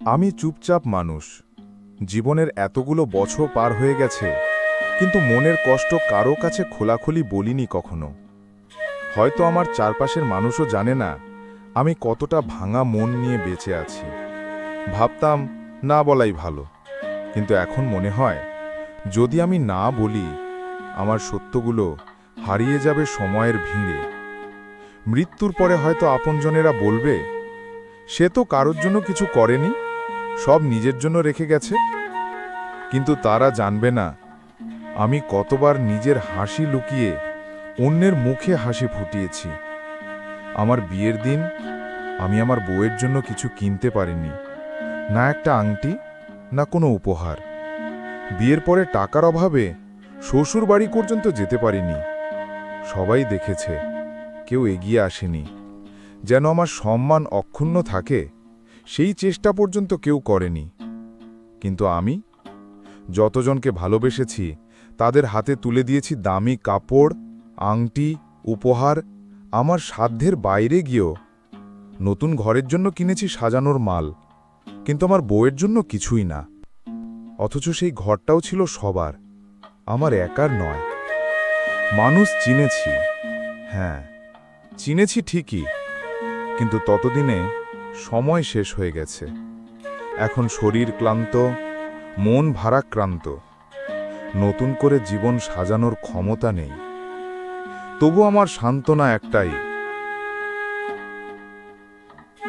আমি চুপচাপ মানুষ। জীবনের এতগুলো বছর পার হয়ে গেছে, কিন্তু মনের কষ্ট কারও কাছে খোলাখুলি বলিনি কখনো। হয়তো আমার চারপাশের মানুষও জানে না আমি কতটা ভাঙা মন নিয়ে বেঁচে আছি। ভাবতাম, না বলাই ভালো, কিন্তু এখন মনে হয়, যদি আমি না বলি, আমার সত্যগুলো হারিয়ে যাবে সময়ের ভিড়ে। মৃত্যুর পরে হয়তো আপনজনেরা বলবে, সে তো কারোর জন্য কিছু করেনি? সব নিজের জন্য রেখে গেছে? কিন্তু তারা জানবে না, আমি কতবার নিজের হাসি লুকিয়ে অন্যের মুখে হাসি ফুটিয়েছি। আমার বিয়ের দিন আমি আমার বউয়ের জন্য কিছু কিনতে পারিনি, না একটা আংটি, না কোনো উপহার। বিয়ের পরে টাকার অভাবে শ্বশুর বাড়ি পর্যন্ত যেতে পারিনি। সবাই দেখেছে, কেউ এগিয়ে আসেনি। যেন আমার সম্মান অক্ষুণ্ণ থাকে সেই চেষ্টা পর্যন্ত কেউ করেনি। কিন্তু আমি, যতজনকে ভালোবেসেছি, তাদের হাতে তুলে দিয়েছি দামি কাপড়, আংটি, উপহার, আমার সাধ্যের বাইরে গিয়েও। নতুন ঘরের জন্য কিনেছি সাজানোর মাল, কিন্তু আমার বউয়ের জন্য কিছুই না। অথচ সেই ঘরটাও ছিল সবার, আমার একার নয়। মানুষ চিনেছি হ্যাঁ চিনেছি ঠিকই, কিন্তু ততদিনে সময় শেষ হয়ে গেছে। এখন শরীর ক্লান্ত, মন ভারাক্রান্ত। নতুন করে জীবন সাজানোর ক্ষমতা নেই। তবু আমার সান্ত্বনা একটাই।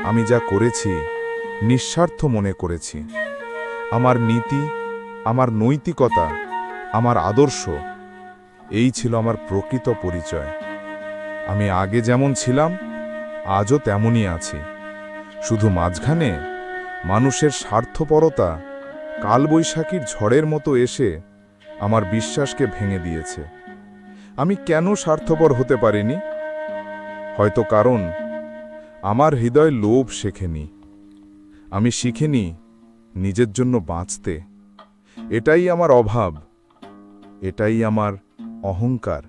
আমি যা করেছি, নিঃস্বার্থ মনে করেছি। আমার নীতি, আমার নৈতিকতা, আমার আদর্শ, এই ছিল আমার প্রকৃত পরিচয়। আমি আগে যেমন ছিলাম, আজও তেমনই আছি। শুধু মাঝখানে? মানুষের স্বার্থপরতা কালবৈশাখীর ঝড়ের মতো এসে আমার বিশ্বাসকে ভেঙে দিয়েছে। আমি কেন স্বার্থপর হতে পারিনি? হয়তো কারণ, আমার হৃদয় লোভ শেখেনি। আমি শিখিনি নিজের জন্য বাঁচতে। এটাই আমার অভাব, এটাই আমার অহংকার।